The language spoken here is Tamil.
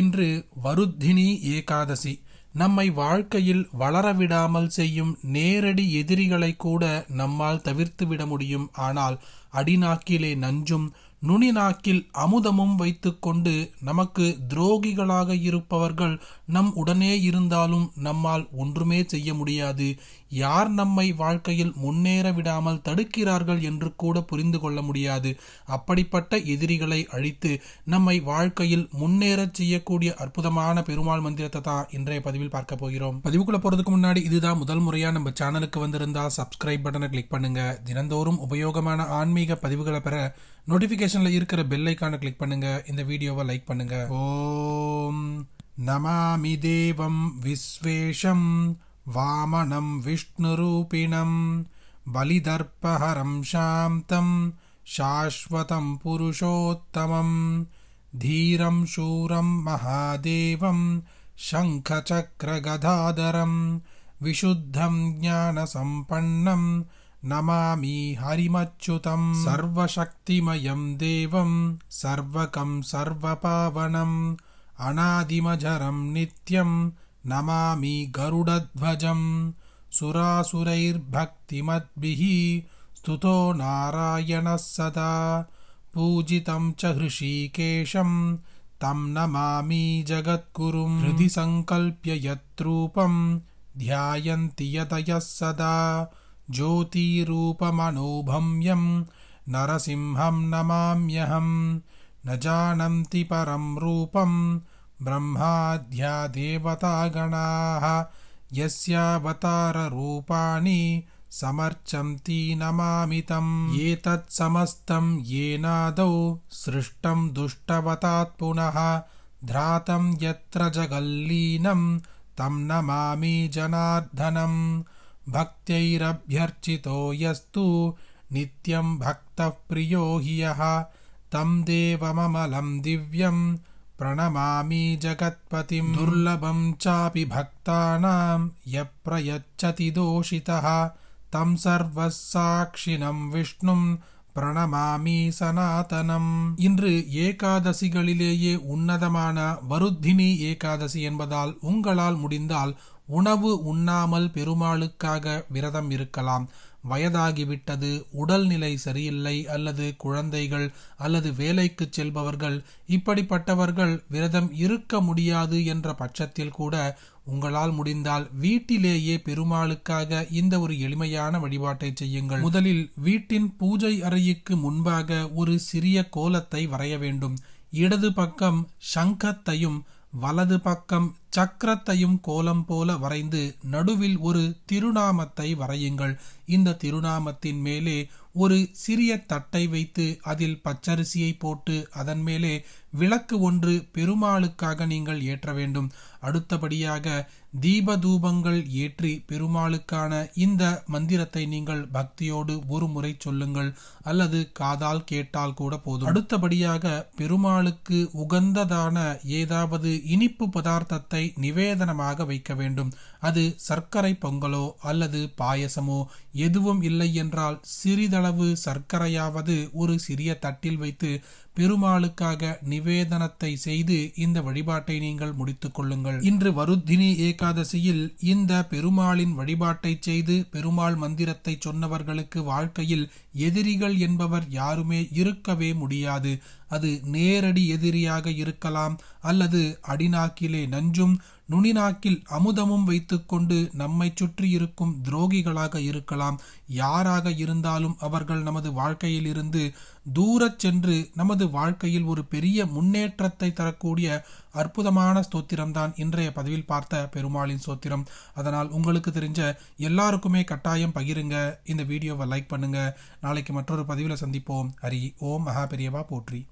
இன்று வருத்தினி ஏகாதசி. நம்மை வாழ்க்கையில் வளரவிடாமல் செய்யும் நேரடி எதிரிகளை கூட நம்மால் தவிர்த்து விட முடியும். ஆனால் அடிநாக்கிலே நஞ்சும் நுனி நாக்கில் அமுதமும் வைத்துக்கொண்டு நமக்கு துரோகிகளாக இருப்பவர்கள் நம் உடனே இருந்தாலும் நம்மால் ஒன்றுமே செய்ய முடியாது. யார் நம்மை வாழ்க்கையில் முன்னேற விடாமல் தடுக்கிறார்கள் என்று கூட புரிந்து கொள்ள முடியாது. அப்படிப்பட்ட எதிரிகளை அழித்து நம்மை வாழ்க்கையில் முன்னேறச் செய்யக்கூடிய அற்புதமான பெருமாள் மந்திரத்தை தான் இன்றைய பதிவில் பார்க்க போகிறோம். பதிவுக்குள்ள போறதுக்கு முன்னாடி இதுதான் முதல் முறையா நம்ம சேனலுக்கு வந்திருந்தா சப்ஸ்கிரைப் பட்டனை கிளிக் பண்ணுங்க. தினந்தோறும் உபயோகமான ஆன்மீக பதிவுகளை பெற நோட்டிபிகேஷன்ல இருக்கிற பெல் ஐக்கானை கிளிக் பண்ணுங்க இந்த வீடியோவை லைக் பண்ணுங்க ஓம் நமாமி தேவம் விஸ்வேஷம் வாமனம் விஷ்ணுரூபிணம் பலிதர்ப்பஹரம் சாந்தம் शाश्वतं पुरुषोत्तमं धीरं शूरं महादेवं शङ्खचक्रगदाधरं विशुद्धं ज्ञानसम्पन्नं नमामि हरिमच्युतं सर्वशक्तिमयं देवं सर्वकं सर्वपावनम् अनादिमजरं नित्यं नमामि गरुडध्वजम् सुरासुरैर्भक्तिमद्भिः स्तुतो नारायणः सदा। पूजितं च हृषीकेशं तं नमामि जगद्गुरुं हृदि सङ्कल्प्य यत्रूपं ध्यायन्ति यतयः सदा ज्योतिरूपमनोभम्यं नरसिंहं नमाम्यहं न जानन्ति परं रूपं ब्रह्माद्या देवतागणाः यस्यावताररूपाणि समर्चन्ति नमामि तम् एतत् समस्तं येनादौ सृष्टं दुष्टवतात् पुनः। ध्रातं यत्र जगल्लीनं, तं नमामि जनार्दनम्। भक्त्यैरभ्यर्चितो यस्तु। नित्यं भक्त प्रियो हि यः तं देवममलं दिव्यं प्रणमामि जगत्पतिं। दुर्लभं चापि भक्तानां यः प्रयच्छति दोषितः। तं सर्वः பிரணமாமி சனாதனம். இன்று ஏகாதசிகளிலேயே உன்னதமான வருத்தினி ஏகாதசி என்பதால் உங்களால் முடிந்தால் உணவு உண்ணாமல் பெருமாளுக்காக விரதம் இருக்கலாம். வயதாகிவிட்டது உடல்நிலை சரியில்லை அல்லது குழந்தைகள் அல்லது வேலைக்கு செல்பவர்கள் இப்படிப்பட்டவர்கள் விரதம் இருக்க முடியாது என்ற பட்சத்தில் கூட உங்களால் முடிந்தால் வீட்டிலேயே பெருமாளுக்காக இந்த ஒரு எளிமையான வழிபாட்டை செய்யுங்கள். முதலில் வீட்டின் பூஜை அறைக்கு முன்பாக ஒரு சிறிய கோலத்தை வரைய வேண்டும். இடது பக்கம் சங்கத்தையும் வலது பக்கம் சக்கரத்தையும் கோலம் போல வரைந்து நடுவில் ஒரு திருநாமத்தை வரையுங்கள். இந்த திருநாமத்தின் மேலே ஒரு சிறிய தட்டை வைத்து அதில் பச்சரிசியை போட்டு அதன் மேலே விளக்கு ஒன்று பெருமாளுக்காக நீங்கள் ஏற்ற வேண்டும். அடுத்தபடியாக தீப தூபங்கள் ஏற்றி பெருமாளுக்கான இந்த மந்திரத்தை நீங்கள் பக்தியோடு ஒரு முறை சொல்லுங்கள். அல்லது காதால் கேட்டால் கூட போதும். அடுத்தபடியாக பெருமாளுக்கு உகந்ததான ஏதாவது இனிப்பு பதார்த்தத்தை பொங்கலை நிவேதனமாக வைக்க வேண்டும். அது சர்க்கரை பொங்கலோ அல்லது பாயசமோ எதுவும் இல்லை என்றால் சிறிதளவு சர்க்கரையாவது ஒரு சிறிய தட்டில் வைத்து பெருமாளுக்காக நிவேதனத்தை செய்து இந்த வழிபாட்டை நீங்கள் முடித்துக் கொள்ளுங்கள். இன்று வருத்தினி ஏகாதசியில் இந்த பெருமாளின் வழிபாட்டை செய்து பெருமாள் மந்திரத்தை சொன்னவர்களுக்கு வாழ்க்கையில் எதிரிகள் என்பவர் யாருமே இருக்கவே முடியாது. அது நேரடி எதிரியாக இருக்கலாம் அல்லது அடிநாக்கிலே நஞ்சும் நுனிநாக்கில் அமுதமும் வைத்துக்கொண்டு நம்மை சுற்றி இருக்கும் துரோகிகளாக இருக்கலாம். யாராக இருந்தாலும் அவர்கள் நமது வாழ்க்கையில் இருந்து தூரச் சென்று நமது வாழ்க்கையில் ஒரு பெரிய முன்னேற்றத்தை தரக்கூடிய அற்புதமான ஸ்தோத்திரம்தான் இன்றைய பதிவில் பார்த்த பெருமாளின் ஸ்தோத்திரம். அதனால் உங்களுக்கு தெரிஞ்ச எல்லாருக்குமே கட்டாயம் பகிருங்க. இந்த வீடியோவை லைக் பண்ணுங்க. நாளைக்கு மற்றொரு பதிவில் சந்திப்போம். ஹரி ஓம். மகா பெரியவா போற்றி.